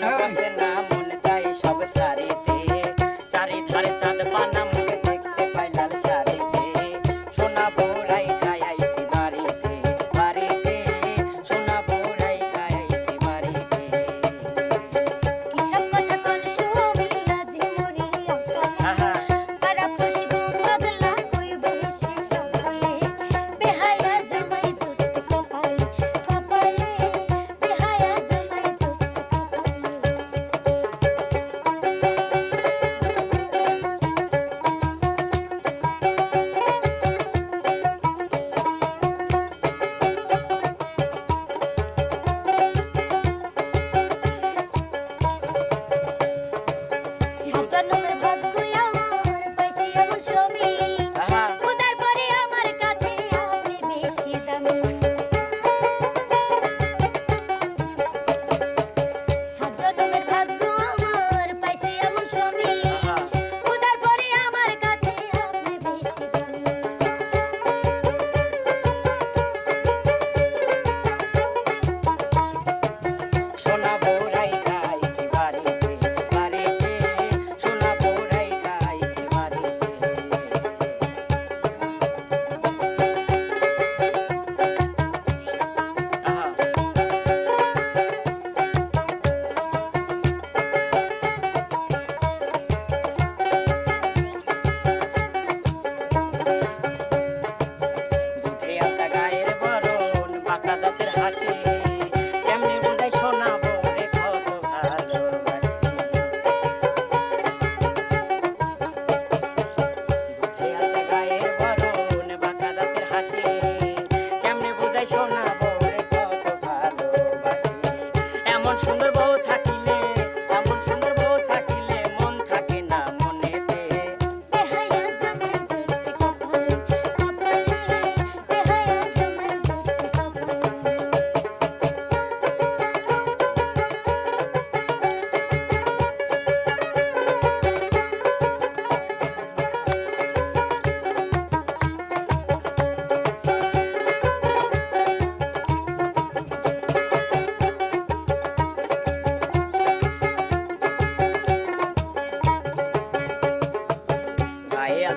no pasen see.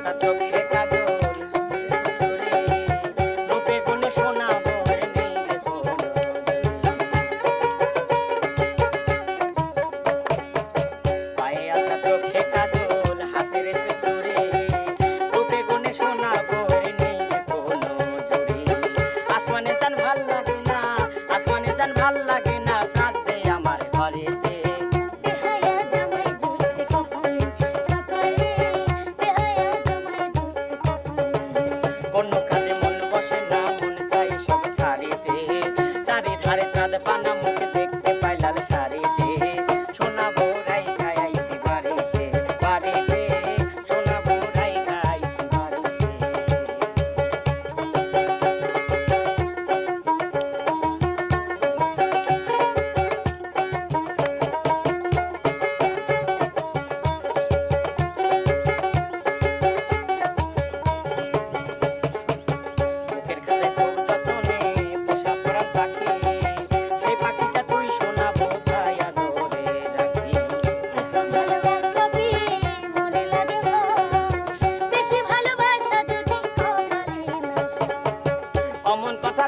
that's okay. चाँद मुख देखते पाइल सा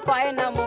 paena mo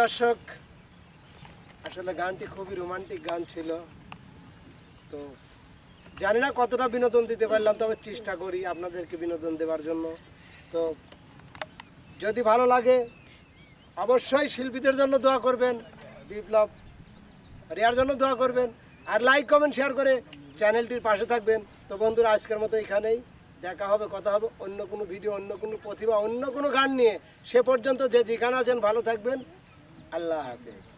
দর্শক আসলে গানটি খুবই রোমান্টিক গান ছিল। তো জানি না কতটা বিনোদন দিতে পারলাম, তবে চেষ্টা করি আপনাদেরকে বিনোদন দেওয়ার জন্য। তো যদি ভালো লাগে, অবশ্যই শিল্পীদের জন্য দোয়া করবেন, বিপ্লব রেয়ার জন্য দোয়া করবেন, আর লাইক কমেন্ট শেয়ার করে চ্যানেলটির পাশে থাকবেন। তো বন্ধুরা, আজকের মতো এখানেই দেখা হবে, কথা হবে অন্য কোনো ভিডিও অন্য কোনো প্রতিভা, অন্য কোনো গান নিয়ে। সে পর্যন্ত যে যেখানে আছেন ভালো থাকবেন। আল্লাহ হাফেজ।